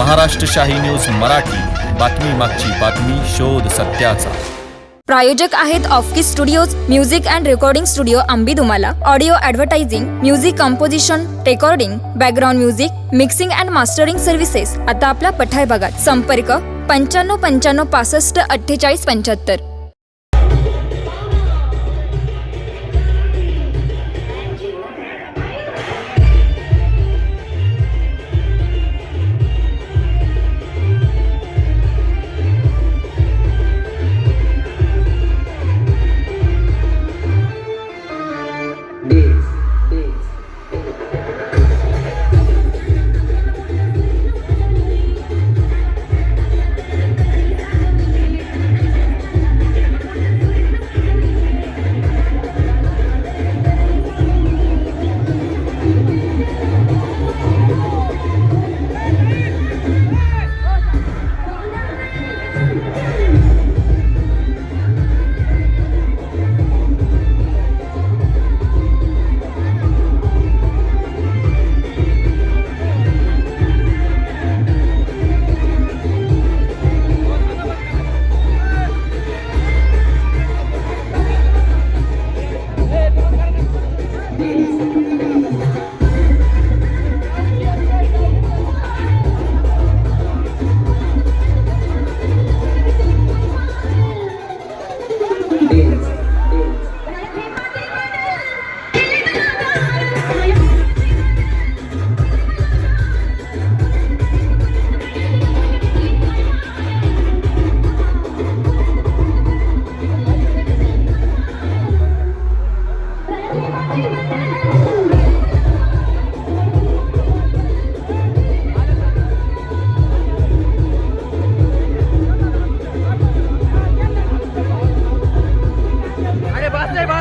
Maharashtrashahi news Marathi. बातमी मागची बातमी शोध सत्याचा. प्रायोजक आहेत Offkey studios music and recording studio Ambi Dumala audio advertising music composition recording background music mixing and mastering services आता आपल्या पठाय भागात संपर्क पंच्याण्णव पंच्याण्णव पासष्ट अठ्ठेचाळीस पंच्याहत्तर.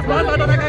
বাস বাস